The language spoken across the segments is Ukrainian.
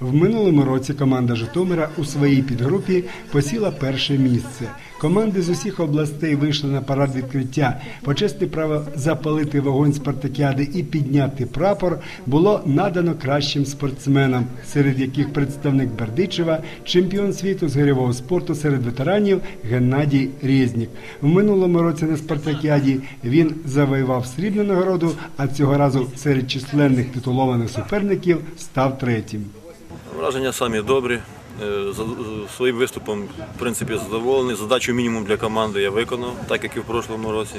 В минулому році команда Житомира у своїй підгрупі посіла перше місце. Команди з усіх областей вийшли на парад відкриття. Почесне право запалити вогонь спартакіади і підняти прапор було надано кращим спортсменам, серед яких представник Бердичева, чемпіон світу з гирьового спорту серед ветеранів Геннадій Резнік. В минулому році на спартакіаді він завоював срібну нагороду, а цього разу серед численних титулованих суперників став третім. Враження самі добрі. Е, Своїм виступом, в принципі, задоволений. Задачу мінімум для команди я виконав, так як і в прошлому році.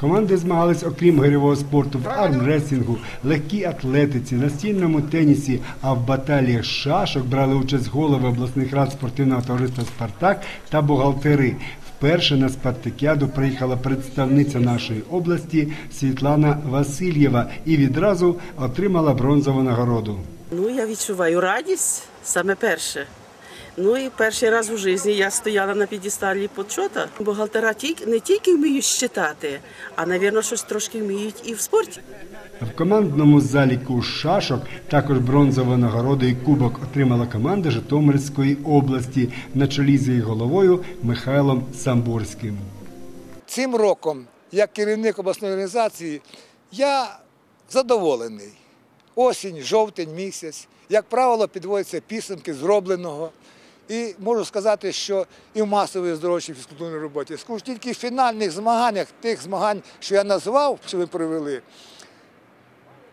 Команди змагались, окрім гирьового спорту, в армресінгу, легкій атлетиці, настільному тенісі, а в баталіях шашок брали участь голови обласних рад спортивного товариства Спартак та бухгалтери. Вперше на спартакіаду приїхала представниця нашої області Світлана Васильєва і відразу отримала бронзову нагороду. Ну, я відчуваю радість саме перше. Ну і перший раз у житті я стояла на підісталі почота. Бухгалтера не тільки вміють щитати, а, мабуть, щось трошки вміють і в спорті. В командному заліку шашок також бронзову нагороду і кубок отримала команда Житомирської області на чолі з її головою Михайлом Самбурським. Цим роком, як керівник обласної організації, я задоволений. Осінь, жовтень місяць, як правило, підводяться підсумки зробленого. І можу сказати, що і в масовій оздоровчій фізкультурній роботі. Скажу, тільки в фінальних змаганнях, тих змагань, що я назвав, що ви провели,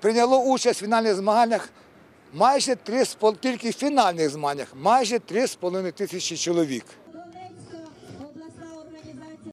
прийняло участь в фінальних змаганнях майже три з пол- тільки в фінальних змаганнях майже 3,5 тисячі чоловік.